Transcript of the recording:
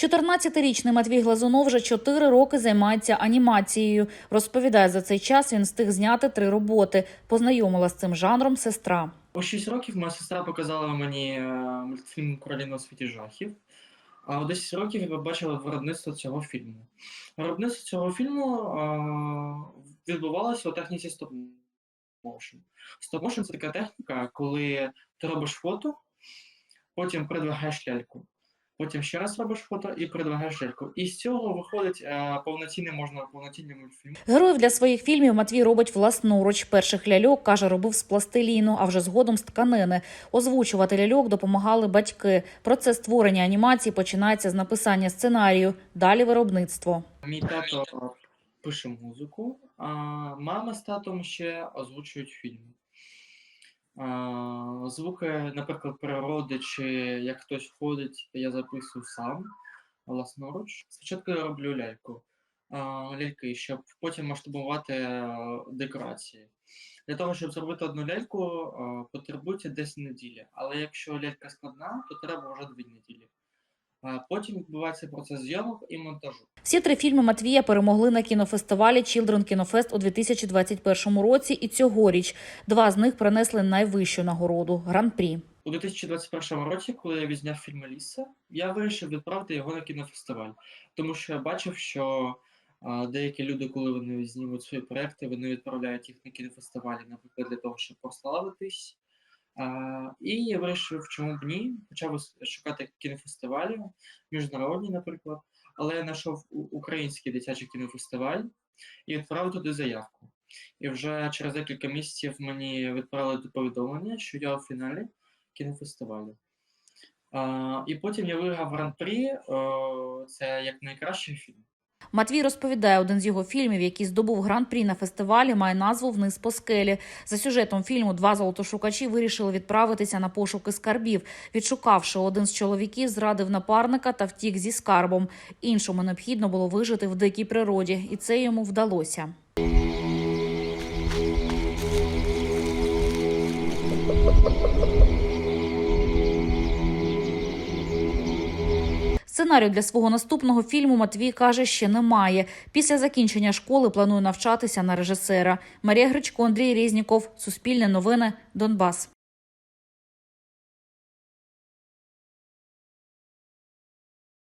14-річний Матвій Глазунов вже 4 роки займається анімацією. Розповідає, за цей час він встиг зняти три роботи. Познайомила з цим жанром сестра. У 6 років моя сестра показала мені е, мультфільм Короліна у світі жахів. А у 10 років я побачила виробництво цього фільму. Виробництво цього фільму е, відбувалося у техніці стоп-моушен. Стоп-моушен – це така техніка, коли ти робиш фото, потім придвигаєш ляльку. Потім ще раз робиш фото і придвигаєш ляльку. І з цього виходить е, повноцінний можна повноцінний мультфільм. Героїв для своїх фільмів Матвій робить власноруч. Перших ляльок каже, робив з пластиліну, а вже згодом з тканини. Озвучувати ляльок допомагали батьки. Процес створення анімації починається з написання сценарію. Далі виробництво. Мій тато пише музику, а мама з татом ще озвучують фільм. Звуки, наприклад, природи, чи як хтось ходить, я записую сам власноруч. Спочатку я роблю ляльку, ляльки, щоб потім масштабувати декорації. Для того, щоб зробити одну ляльку, потребується десь неділя. Але якщо лялька складна, то треба вже дві неділі. Потім відбувається процес зйомок і монтажу. Всі три фільми Матвія перемогли на кінофестивалі Children Кінофест у 2021 році. І цьогоріч два з них принесли найвищу нагороду гран-прі. У 2021 році, коли я відзняв фільм Аліса, я вирішив відправити його на кінофестиваль, тому що я бачив, що деякі люди, коли вони знімуть свої проекти, вони відправляють їх на кінофестивалі, наприклад, для того, щоб прославитись. І я вирішив, чому б ні, почав шукати кінофестивалі, міжнародні, наприклад, але я знайшов український дитячий кінофестиваль і відправив туди заявку. І вже через декілька місяців мені відправили повідомлення, що я у фіналі кінофестивалю. А, і потім я виграв гран-прі. Це як найкращий фільм. Матвій розповідає, один з його фільмів, який здобув гран-прі на фестивалі, має назву Вниз по скелі. За сюжетом фільму два золотошукачі вирішили відправитися на пошуки скарбів. Відшукавши один з чоловіків, зрадив напарника та втік зі скарбом. Іншому необхідно було вижити в дикій природі, і це йому вдалося. Сценарію для свого наступного фільму Матвій каже, ще немає. Після закінчення школи планує навчатися на режисера. Марія Гречко, Андрій Різніков, Суспільне новини, Донбас.